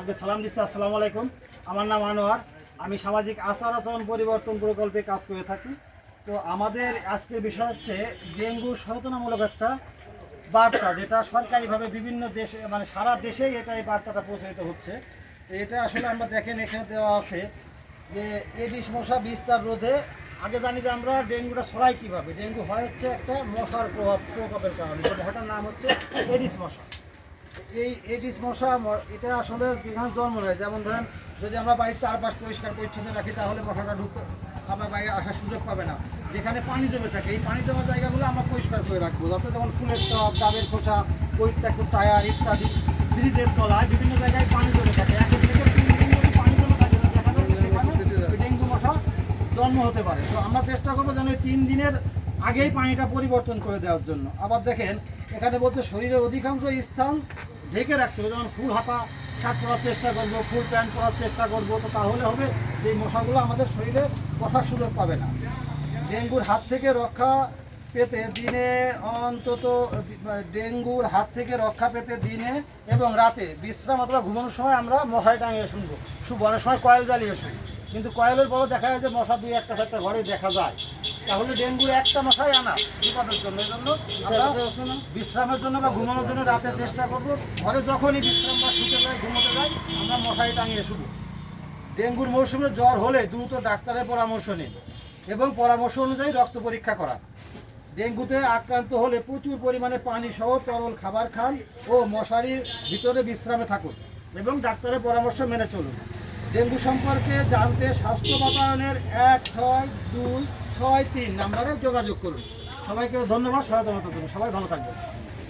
আগে সালাম দিচ্ছি, আসসালামু আলাইকুম। আমার নাম আনোয়ার। আমি সামাজিক আচার আচরণ পরিবর্তন প্রকল্পে কাজ করে থাকি। তো আমাদের আজকের বিষয় হচ্ছে ডেঙ্গু সচেতনামূলক একটা বার্তা, যেটা সরকারিভাবে বিভিন্ন দেশে মানে সারা দেশেই এটা এই বার্তাটা প্রচারিত হচ্ছে। এটা আসলে আমরা দেখেন, এখানে দেওয়া আছে যে এডিস মশা বিস্তার রোধে, আগে জানি যে আমরা ডেঙ্গুটা ছড়াই কীভাবে। ডেঙ্গু হয় হচ্ছে একটা মশার প্রভাব, প্রকোপের কারণে। মশাটার নাম হচ্ছে এডিস মশা। এই এডিস মশা এটা আসলে যেখানে জন্ম নেয়। যেমন ধরেন, যদি আমরা বাড়ির চারপাশ পরিষ্কার, পরিচ্ছন্ন রাখি, তাহলে মশাটা ঢুকতে, আমার বাইরে আসার সুযোগ পাবে না। যেখানে পানি জমে থাকে, এই পানি জমা জায়গাগুলো আমরা পরিষ্কার করে রাখব। যাতে যেমন ফুলের টপ ডাবের খোসা পরিত্যক্ত টায়ার ইত্যাদি, ফ্রিজের তলায় বিভিন্ন জায়গায় পানি জমে থাকে। তিন দিন পানি জমে থাকে। ডেঙ্গু মশা জন্ম হতে পারে। তো আমরা চেষ্টা করব যেন তিন দিনের আগেই পানিটা পরিবর্তন করে দেওয়ার জন্য। আবার দেখেন, এখানে বলছে শরীরের অধিকাংশ স্থান ঢেকে রাখতে হবে। যেমন ফুল হাতা, শার্ট পরার চেষ্টা করব, ফুল প্যান্ট পরার চেষ্টা করব, তো তাহলে হবে যে এই মশাগুলো আমাদের শরীরে বসার সুযোগ পাবে না। ডেঙ্গুর হাত থেকে রক্ষা পেতে দিনে অন্তত ডেঙ্গুর হাত থেকে রক্ষা পেতে দিনে এবং রাতে বিশ্রাম অথবা ঘুমানোর সময় আমরা মশারি টাঙিয়ে শুনব। অনেক সময় কয়েল জ্বালিয়ে শুনি কিন্তু কয়েলের পরও দেখা যায় যে মশা দুই একটা চারটা ঘরে দেখা যায়। তাহলে ডেঙ্গুর একটা মশাই আনা বিপদের জন্য। এই জন্য বিশ্রামের জন্য বা ঘুমানোর জন্য রাতে চেষ্টা করব। ঘরে যখনই বিশ্রাম বা শুতে যায় ঘুমোতে যায় আমরা মশারি টাঙিয়ে শুভ ডেঙ্গুর মৌসুমে জ্বর হলে দ্রুত ডাক্তারের পরামর্শ নিন এবং পরামর্শ অনুযায়ী রক্ত পরীক্ষা করা ডেঙ্গুতে আক্রান্ত হলে প্রচুর পরিমাণে পানি সহ তরল খাবার খান ও মশারির ভিতরে বিশ্রামে থাকুন এবং ডাক্তারের পরামর্শ মেনে চলুন। ডেঙ্গু সম্পর্কে জানতে স্বাস্থ্য বাতায়নের এক ছয় দুই ছয় তিন নাম্বারে যোগাযোগ করুন। সবাইকে ধন্যবাদ, সহায়তা মতো সবাই ভালো থাকবেন।